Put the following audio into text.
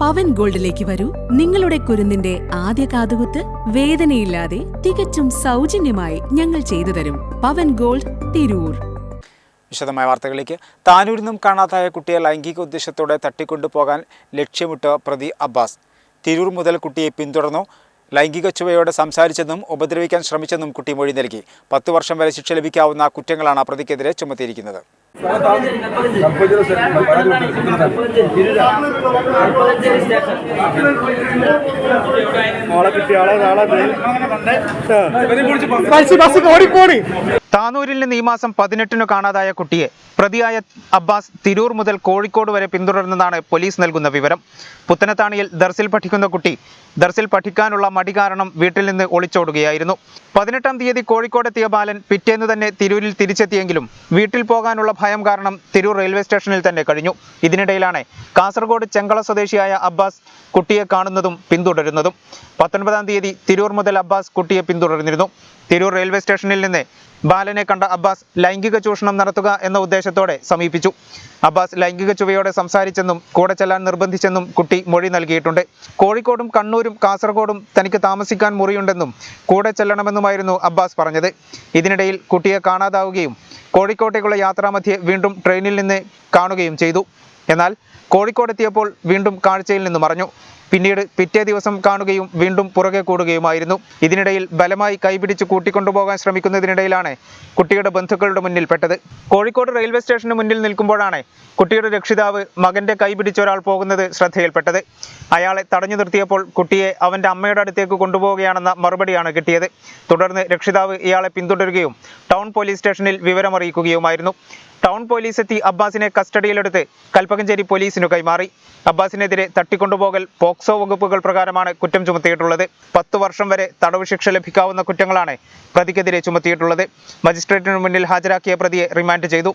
പവൻ ഗോൾഡിലേക്ക് വരൂ. നിങ്ങളുടെ കുരുന്നിന്റെ ആദ്യ കാതുകുത്ത് വേദനയില്ലാതെ തികച്ചും സൗജന്യമായി ഞങ്ങൾ ചെയ്തു തരും. പവൻ ഗോൾഡ് തിരൂർ. വിശദമായ വാർത്തകളിലേക്ക്. താനൂരിൽ നിന്നും കാണാതായ കുട്ടിയെ ലൈംഗിക ഉദ്ദേശത്തോടെ തട്ടിക്കൊണ്ടുപോകാൻ ലക്ഷ്യമിട്ട പ്രതി അബ്ബാസ്. തിരൂർ മുതൽ കുട്ടിയെ പിന്തുടർന്നു. ലൈംഗിക ചുവയോടെ സംസാരിച്ചെന്നും ഉപദ്രവിക്കാൻ ശ്രമിച്ചെന്നും കുട്ടി മൊഴി നൽകി. പത്തു വർഷം വരെ ശിക്ഷ ലഭിക്കാവുന്ന കുറ്റങ്ങളാണ് പ്രതിക്കെതിരെ ചുമത്തിയിരിക്കുന്നത്. ആളെ കിട്ടി ആളെ ആളെ ബസ് ബസ് ഓടിപ്പോടി താനൂരിൽ നിന്ന് ഈ മാസം പതിനെട്ടിനു കാണാതായ കുട്ടിയെ പ്രതിയായ അബ്ബാസ് തിരൂർ മുതൽ കോഴിക്കോട് വരെ പിന്തുടർന്നതാണ് പോലീസ് നൽകുന്ന വിവരം. പുത്തനത്താണിയിൽ ദർസിൽ പഠിക്കുന്ന കുട്ടി ദർസിൽ പഠിക്കാനുള്ള മടി കാരണം വീട്ടിൽ നിന്ന് ഒളിച്ചോടുകയായിരുന്നു. പതിനെട്ടാം തീയതി കോഴിക്കോടെത്തിയ ബാലൻ പിറ്റേന്ന് തന്നെ തിരൂരിൽ തിരിച്ചെത്തിയെങ്കിലും വീട്ടിൽ പോകാനുള്ള ഭയം കാരണം തിരൂർ റെയിൽവേ സ്റ്റേഷനിൽ തന്നെ കഴിഞ്ഞു. ഇതിനിടയിലാണ് കാസർഗോഡ് ചെങ്കള സ്വദേശിയായ അബ്ബാസ് കുട്ടിയെ കാണുന്നതും പിന്തുടരുന്നതും. പത്തൊൻപതാം തീയതി തിരൂർ മുതൽ അബ്ബാസ് കുട്ടിയെ പിന്തുടർന്നിരുന്നു. തിരൂർ റെയിൽവേ സ്റ്റേഷനിൽ നിന്ന് ബാലനെ കണ്ട അബ്ബാസ് ലൈംഗിക ചൂഷണം നടത്തുക എന്ന ഉദ്ദേശത്തോടെ സമീപിച്ചു. അബ്ബാസ് ലൈംഗിക ചുവയോടെ സംസാരിച്ചെന്നും കൂടെ ചെല്ലാൻ നിർബന്ധിച്ചെന്നും കുട്ടി മൊഴി നൽകിയിട്ടുണ്ട്. കോഴിക്കോടും കണ്ണൂരും കാസർഗോഡും തനിക്ക് താമസിക്കാൻ മുറിയുണ്ടെന്നും കൂടെ ചെല്ലണമെന്നുമായിരുന്നു അബ്ബാസ് പറഞ്ഞത്. ഇതിനിടയിൽ കുട്ടിയെ കാണാതാവുകയും കോഴിക്കോട്ടേക്കുള്ള യാത്രാമധ്യേ വീണ്ടും ട്രെയിനിൽ നിന്ന് കാണുകയും ചെയ്തു. എന്നാൽ കോഴിക്കോടെത്തിയപ്പോൾ വീണ്ടും കാഴ്ചയിൽ നിന്ന് മറഞ്ഞു. പിന്നീട് പിറ്റേ ദിവസം കാണുകയും വീണ്ടും പുറകെ കൂടുകയുമായിരുന്നു. ഇതിനിടയിൽ ബലമായി കൈപിടിച്ച് കൂട്ടിക്കൊണ്ടുപോകാൻ ശ്രമിക്കുന്നതിനിടയിലാണ് കുട്ടിയുടെ ബന്ധുക്കളുടെ മുന്നിൽ പെട്ടത്. കോഴിക്കോട് റെയിൽവേ സ്റ്റേഷന് മുന്നിൽ നിൽക്കുമ്പോഴാണ് കുട്ടിയുടെ രക്ഷിതാവ് മകന്റെ കൈപിടിച്ച് ഒരാൾ പോകുന്നത് ശ്രദ്ധയിൽപ്പെട്ടത്. അയാളെ തടഞ്ഞു നിർത്തിയപ്പോൾ കുട്ടിയെ അവന്റെ അമ്മയുടെ അടുത്തേക്ക് കൊണ്ടുപോവുകയാണെന്ന മറുപടിയാണ് കിട്ടിയത്. തുടർന്ന് രക്ഷിതാവ് ഇയാളെ പിന്തുടരുകയും ടൗൺ പോലീസ് സ്റ്റേഷനിൽ വിവരമറിയിക്കുകയുമായിരുന്നു. ടൗൺ പോലീസ് എത്തി അബ്ബാസിനെ കസ്റ്റഡിയിലെടുത്ത് കൽപ്പകഞ്ചേരി പോലീസിനു കൈമാറി. അബ്ബാസിനെതിരെ തട്ടിക്കൊണ്ടുപോകൽ പോക്സോ വകുപ്പുകൾ പ്രകാരമാണ് കുറ്റം ചുമത്തിയിട്ടുള്ളത്. പത്ത് വർഷം വരെ തടവ് ശിക്ഷ ലഭിക്കാവുന്ന കുറ്റങ്ങളാണ് പ്രതിക്കെതിരെ ചുമത്തിയിട്ടുള്ളത്. മജിസ്ട്രേറ്റിനു മുന്നിൽ ഹാജരാക്കിയ പ്രതിയെ റിമാൻഡ് ചെയ്തു.